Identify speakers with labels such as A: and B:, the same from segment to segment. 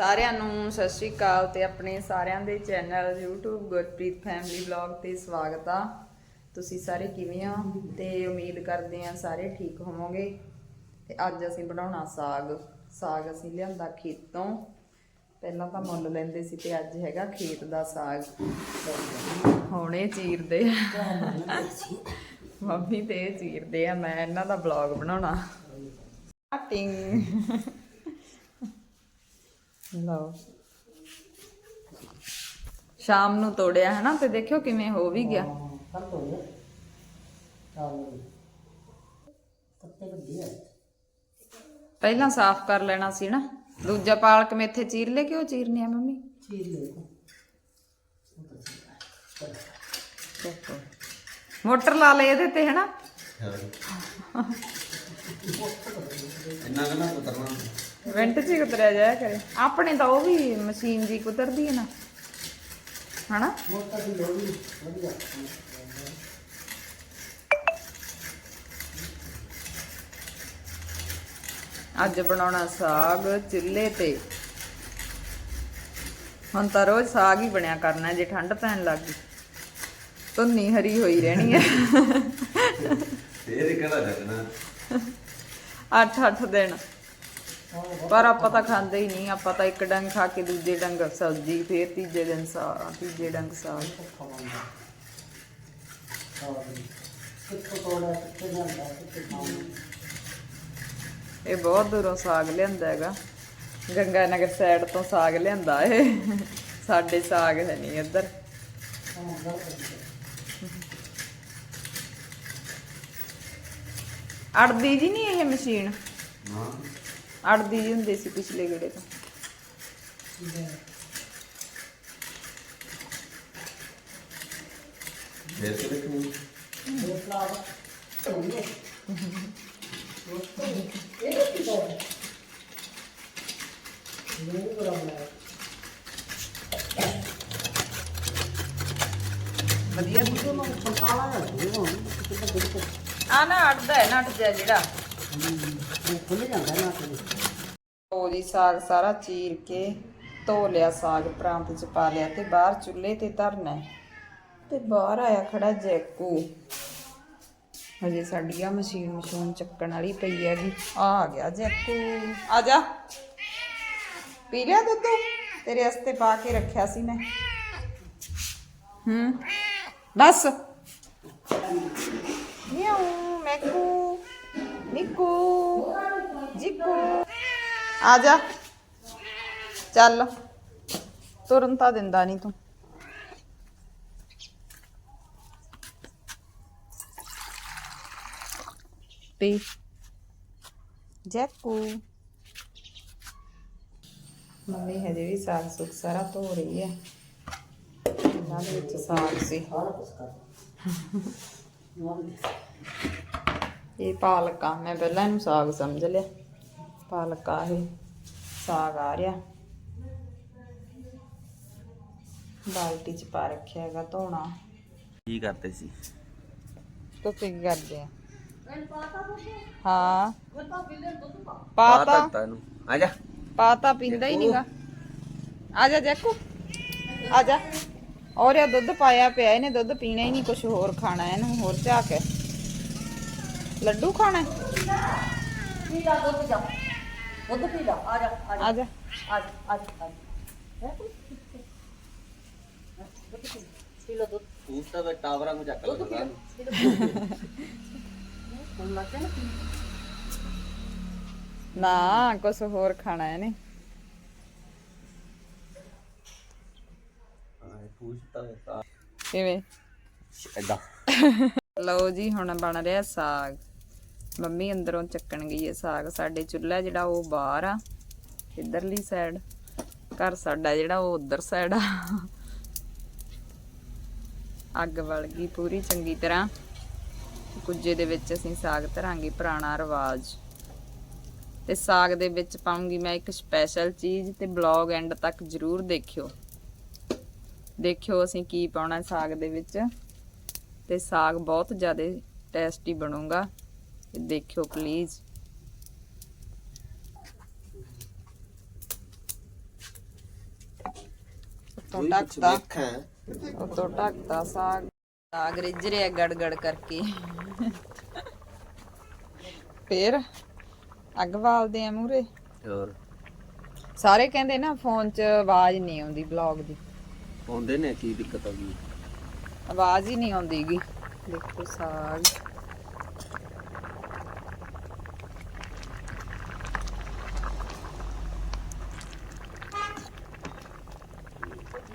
A: ਸਾਰਿਆਂ ਨੂੰ ਸਤਿ ਸ਼੍ਰੀ ਅਕਾਲ ਤੇ ਆਪਣੇ ਸਾਰਿਆਂ ਦੇ channel YouTube Gurpreet family vlog ਤੇ ਸਵਾਗਤ ਆ। ਤੁਸੀਂ ਸਾਰੇ ਕਿਵੇਂ ਆ ਤੇ ਉਮੀਦ ਕਰਦੇ ਆ ਸਾਰੇ ਠੀਕ ਹੋਵੋਗੇ। ਤੇ ਅੱਜ ਅਸੀਂ ਬਣਾਉਣਾ ਸਾਗ। ਸਾਗ ਅਸੀਂ ਲਿਆਂਦਾ ਖੇਤੋਂ। ਪਹਿਲਾਂ ਤਾਂ ਮੁੱਲ ਲੈਂਦੇ ਸੀ ਤੇ ਅੱਜ ਹੈਗਾ ਖੇਤ ਦਾ ਸਾਗ। ਹੁਣੇ ਚੀਰਦੇ ਆ। ਮੰਮੀ ਤੇ ਇਹ ਚੀਰਦੇ ਆ, ਮੈਂ ਇਹਨਾਂ ਦਾ ਵਲੌਗ ਬਣਾਉਣਾ। ਸਟਾਰਟਿੰਗ ਲਓ। ਸ਼ਾਮ ਨੂੰ ਤੋੜਿਆ ਹੈ ਨਾ ਤੇ ਦੇਖਿਓ ਕਿਵੇਂ ਹੋ ਵੀ ਗਿਆ।
B: ਕੱਲ ਤੋਂ ਇਹ ਚਾਲ ਪੱਤੇ ਵੱਡੇ ਆ।
A: ਪਹਿਲਾਂ ਸਾਫ਼ ਕਰ ਲੈਣਾ ਸੀ ਨਾ। ਦੂਜਾ ਪਾਲਕ ਮੇਥੇ ਚੀਰ ਲੈ ਕੇ ਉਹ ਚੀਰਨੇ ਆ ਮੰਮੀ।
B: ਚੀਰ ਲੈ ਕੋ
A: ਦੇਖੋ ਮੋਟਰ ਲਾ ਲੈ ਇਹਦੇ ਤੇ ਹੈ। ਨਾ
C: ਇੰਨਾ ਕੁ ਨਾ
A: ਮਿੰਟ ਚ ਹੀ ਉਤਰਿਆ ਜਾਇਆ ਕਰੇ। ਆਪਣੇ ਤਾਂ ਉਹ ਵੀ ਮਸ਼ੀਨ ਜੀ ਕੁਤਰਦੀ ਹੈ ਨਾ। ਹਨਾ? ਅੱਜ ਬਣਾਉਣਾ ਸਾਗ ਚੁੱਲ੍ਹੇ ਤੇ। ਹੁਣ ਤਾਂ ਰੋਜ਼ ਸਾਗ ਹੀ ਬਣਿਆ ਕਰਨਾ ਜੇ ਠੰਡ ਪੈਣ ਲੱਗ ਗਈ। ਧੁੰਨੀ ਹਰੀ ਹੋਈ ਰਹਿਣੀ ਹੈ।
C: ਫੇਰ ਕਿਹੜਾ ਜਗਣਾ
A: 8-8 ਦਿਨ। ਪਰ ਆਪਾਂ ਤਾਂ ਖਾਂਦੇ ਹੀ ਨਹੀਂ, ਆਪਾਂ ਤਾਂ ਇੱਕ ਡੰਗ ਖਾ ਕੇ ਦੂਜੇ ਡੰਗ ਸਬਜ਼ੀ, ਫੇਰ ਤੀਜੇ ਦਿਨ ਸਾਗ ਤੀਜੇ ਡੰਗ ਸਾਗ ਇਹ ਬਹੁਤ ਦੂਰੋਂ ਸਾਗ ਲਿਆਂਦਾ ਹੈਗਾ। ਗੰਗਾ ਨਗਰ ਸਾਈਡ ਤੋਂ ਸਾਗ ਲਿਆਂਦਾ ਇਹ। ਸਾਡੇ ਸਾਗ ਹੈ ਨਹੀਂ ਇੱਧਰ। ਅੜਦੀ ਜੀ ਨਹੀਂ ਇਹ ਮਸ਼ੀਨ?
C: ਹਾਂ।
A: ਅੜਦੀ ਜੀ ਹੁੰਦੀ ਸੀ ਪਿਛਲੇ ਗੇੜੇ ਤੋਂ
C: ਫੇਰ ਕਿ ਦੇਖੂ
B: ਇਹ ਫਲਾਵਰ ਤੋੜੀਏ ਇਹ ਕੀ ਤੋੜ ਇਹ ਬੜਾ ਬਣਾ
A: ਵਧੀਆ
B: ਇਹ ਮੈਂ ਸੰਤਾਲਾ ਹੈ ਇਹ ਹੁਣ ਕਿਤੇ ਬਿਲਕੁਲ
A: ਆ ਨਾ ਅੜਦਾ ਹੈ ਨਟ ਜਿਹਾ ਜਿਹੜਾ
B: ਇਹ ਖੁੱਲ ਜਾਂਦਾ ਨਾ ਕਿ
A: ਉਹ ਸਾਗ ਸਾਰਾ ਚੀਰ ਕੇ ਧੋ ਲਿਆ, ਸਾਗ ਪ੍ਰਾਂਤ ਚ ਪਾ ਲਿਆ ਤੇ ਬਾਹਰ ਚੁੱਲ੍ਹੇ ਤੇ ਧਰਨਾ ਹੈ। ਤੇ ਬਾਹਰ ਆਇਆ ਖੜਾ ਜੈਕੂ। ਹਜੇ ਸਾਡੀ ਆ ਮਸ਼ੀਨ ਮਸ਼ੂਨ ਚੱਕਣ ਵਾਲੀ ਪਈ ਹੈਗੀ। ਆ ਆ ਗਿਆ ਜੈਕੂ। ਆ ਜਾ। ਪੀ ਲਿਆ ਦੁੱਧ? ਤੇਰੇ ਵਾਸਤੇ ਪਾ ਕੇ ਰੱਖਿਆ ਸੀ ਮੈਂ। ਹੂੰ। ਬਸ ਨਿੱਕੂ, ਜਿੱਕੂ। ਆ ਜਾ। ਚੱਲ। ਤੁਰਨ ਤਾਂ ਦਿੰਦਾ ਨਹੀਂ ਤੂੰ। ਪੀ। ਜੈਕੂ ਮੰਮੀ ਹਜੇ ਵੀ ਸਾਗ ਸੁਖ ਸਾਰਾ ਧੋ ਰਹੀ ਹੈ। ਇਹਨਾਂ ਦੇ ਵਿੱਚ ਸਾਗ ਸੀ। ਇਹ ਪਾਲਕ ਆ ਮੈਂ ਪਹਿਲਾਂ ਇਹਨੂੰ ਸਾਗ ਸਮਝ ਲਿਆ। ਪਾਲਕ ਆ ਇਹ ਸਾਗ ਆ ਰਿਹਾ। ਬਾਲਟੀ ਚ ਪਾ ਰੱਖਿਆ ਹੈਗਾ ਧੋਣਾ।
C: ਕੀ ਕਰਦੇ ਸੀ?
A: ਤੁਸੀਂ ਕੀ ਕਰਦੇ ਆ? ਹਾਂ। ਪਾਤਾ
C: ਦਿੱਤਾ ਇਹਨੂੰ। ਆ ਜਾ।
A: ਪਾਤਾ ਪੀਂਦਾ ਹੀ ਨਹੀਂਗਾ ਆ ਜਾ ਜੈਕੂ ਆ ਜਾ। ਔਰ ਇਹ ਦੁੱਧ ਪਾਇਆ ਪਿਆ ਇਹਨੇ ਦੁੱਧ ਪੀਣਾ ਹੀ ਨਹੀਂ ਕੁਝ ਹੋਰ ਖਾਣਾ ਹੈ ਇਹਨੂੰ ਹੋਰ ਚਾਹ ਕੇ ਲੱਡੂ ਖਾਣਾ ਹੈ?
B: ਪੀ ਲਾ ਦੁੱਧ ਜਾ। ਦੁੱਧ ਪੀ ਲਾ। ਆ ਜਾ ਆ ਜਾ।
A: ਆ ਜਾ।
B: ਆ ਜਾ ਆ ਜਾ ਹੈ? ਪੀ ਲਾ। ਦੁੱਧ।
C: ਤੂੰ ਤਾਂ ਵੇ ਟਾਵਰਾਂ ਨੂੰ ਚੱਕ ਲਗਾ
B: ਹੁਣ ਲੱਗ ਗਿਆ ਨਾ ਪੀ।
A: ਨਾ ਕੁਝ ਹੋਰ ਖਾਣਾ ਹੈ ਇਹਨੇ
C: ਆਏ ਪੁੱਛਤਾ ਵੇ ਤਾਂ
A: ਕਿਵੇਂ?
C: ਐਦਾਂ
A: ਲਓ ਜੀ ਹੁਣ ਬਣ ਰਿਹਾ ਸਾਗ। ਮੰਮੀ ਅੰਦਰੋਂ ਚੱਕਣ ਗਈ ਹੈ ਸਾਗ। ਸਾਡੇ ਚੁੱਲ੍ਹਾ ਜਿਹੜਾ ਉਹ ਬਾਹਰ ਆ, ਇਧਰਲੀ ਸਾਈਡ ਘਰ ਸਾਡਾ ਜਿਹੜਾ ਉਹ ਉਧਰ ਸਾਈਡ ਆ। ਅੱਗ ਵਲ ਗਈ ਪੂਰੀ ਚੰਗੀ ਤਰ੍ਹਾਂ। ਕੁੱਜੇ ਦੇ ਵਿੱਚ ਅਸੀਂ ਸਾਗ ਧਰਾਂਗੇ, ਪੁਰਾਣਾ ਰਿਵਾਜ। ਤੇ ਸਾਗ ਦੇ ਵਿੱਚ ਪਾਉਂਗੀ ਮੈਂ ਇੱਕ ਸਪੈਸ਼ਲ ਚੀਜ਼ ਤੇ ਬਲੌਗ ਐਂਡ ਤੱਕ ਜਰੂਰ ਦੇਖਿਓ। ਦੇਖਿਓ ਅਸੀਂ ਕੀ ਪਾਉਣਾ ਸਾਗ ਦੇ ਵਿੱਚ। ਤੇ ਸਾਗ ਬਹੁਤ ਜ਼ਿਆਦਾ ਟੇਸਟੀ ਬਣੂਗਾ। ਦੇਖਿਓ ਪਲੀਜ਼ ਤੋਂ ਢੱਕਦਾ ਉਤੋਂ ਢੱਕਦਾ ਸਾਗ। ਸਾਗ ਰਿੱਝ ਰਿਹਾ ਗੜ ਗੜ ਕਰਕੇ। ਫੇਰ ਅੱਗ ਬਾਲਦੇ ਆ ਮੂਰੇ
C: ਹੋਰ?
A: ਸਾਰੇ ਕਹਿੰਦੇ ਨਾ ਫੋਨ 'ਚ ਆਵਾਜ਼ ਨਹੀਂ ਆਉਂਦੀ ਬਲੌਗ ਦੀ।
C: ਆਉਂਦੇ ਨੇ ਕੀ ਦਿੱਕਤ ਆ ਗਈ?
A: ਆਵਾਜ਼ ਹੀ ਨਹੀਂ ਆਉਂਦੀਗੀ। ਦੇਖੋ ਸਾਗ।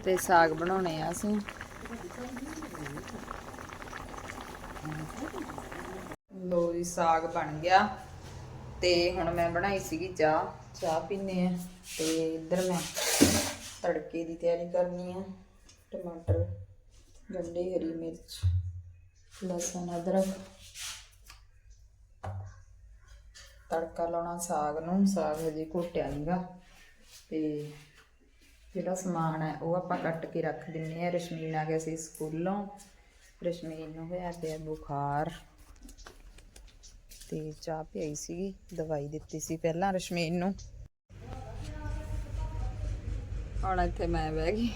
A: ਤੇ ਸਾਗ ਬਣਾਉਣੇ ਆ ਅਸੀਂ। ਲੋ ਜੀ, ਸਾਗ ਬਣ ਗਿਆ। ਤੇ ਹੁਣ ਮੈਂ ਬਣਾਈ ਸੀਗੀ ਚਾਹ। ਚਾਹ ਪੀਨੇ ਆ। ਤੇ ਇੱਧਰ ਮੈਂ ਤੜਕੇ ਦੀ ਤਿਆਰੀ ਕਰਨੀ ਆ। ਟਮਾਟਰ, ਗੰਢੇ, ਹਰੀ ਮਿਰਚ, ਲਸਣ, ਅਦਰਕ। ਤੜਕਾ ਲਾਉਣਾ ਸਾਗ ਨੂੰ। ਸਾਗ ਹਜੇ ਘੋਟਿਆ ਨਹੀਂਗਾ ਤੇ ਜਿਹੜਾ ਸਮਾਨ ਹੈ, ਉਹ ਆਪਾਂ ਕੱਟ ਕੇ ਰੱਖ ਦਿੰਨੇ ਆ। ਰਸ਼ਮੀਨ ਆ ਗਿਆ ਸੀ ਸਕੂਲੋਂ। ਰਸ਼ਮੀਨ ਨੂੰ ਹੋਇਆ ਪਿਆ ਬੁਖਾਰ। ਤੇ ਚਾਹ ਪਿਆਈ ਸੀਗੀ ਦਵਾਈ ਦਿੱਤੀ ਸੀ ਪਹਿਲਾਂ ਰਸ਼ਮੀਨ ਨੂੰ। ਹੁਣ ਇੱਥੇ ਮੈਂ ਬਹਿ ਗਈ।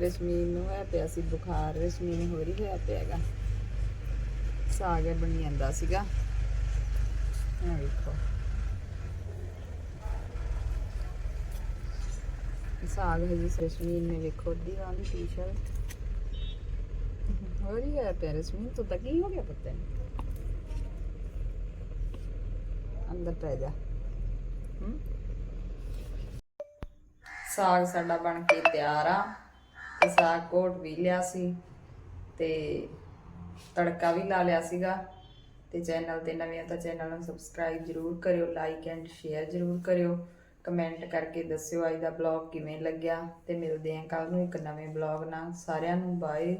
A: ਰਸ਼ਮੀਨ ਨੂੰ ਹੋਇਆ ਪਿਆ ਸੀ ਬੁਖਾਰ। ਰਸ਼ਮੀਨ ਹੋਰ ਹੀ ਹੋਇਆ ਪਿਆਗਾ ਸਾਗ ਇਹ ਬਣੀ ਜਾਂਦਾ ਸੀਗਾ। ਆ ਵੇਖੋ। ਸਾਗ ਹੈ ਜੀ ਰਸ਼ਮੀਨ ਨੇ ਵੇਖੋ ਦੀ ਵਾਲੀ ਟੀ-ਸ਼ਰਟ ਹੋਰ ਹੀ ਹੋਇਆ ਪਿਆ ਰਸ਼ਮੀਨ ਤੂੰ ਤਾਂ ਹੋ ਗਿਆ ਪੁੱਤੇ ਅੰਦਰ ਪੈ ਜਾ। ਸਾਗ ਸਾਡਾ ਬਣ ਕੇ ਤਿਆਰ ਆ। ਤੇ ਸਾਗ ਕੋਟ ਵੀ ਲਿਆ ਸੀ ਤੇ ਤੜਕਾ ਵੀ ਲਾ ਲਿਆ ਸੀਗਾ। ਤੇ ਚੈਨਲ ਤੇ ਨਵੇਂ ਆ ਤਾਂ ਚੈਨਲ ਨੂੰ ਸਬਸਕ੍ਰਾਈਬ ਜਰੂਰ ਕਰਿਓ ਲਾਈਕ ਐਂਡ ਸ਼ੇਅਰ ਜਰੂਰ ਕਰਿਓ। ਕਮੈਂਟ ਕਰਕੇ ਦੱਸਿਓ ਅੱਜ ਦਾ ਬਲੌਗ ਕਿਵੇਂ ਲੱਗਿਆ ਤੇ ਮਿਲਦੇ ਆਂ ਕੱਲ ਨੂੰ ਇੱਕ ਨਵੇਂ ਬਲੌਗ ਨਾਲ। ਸਾਰਿਆਂ ਨੂੰ ਬਾਏ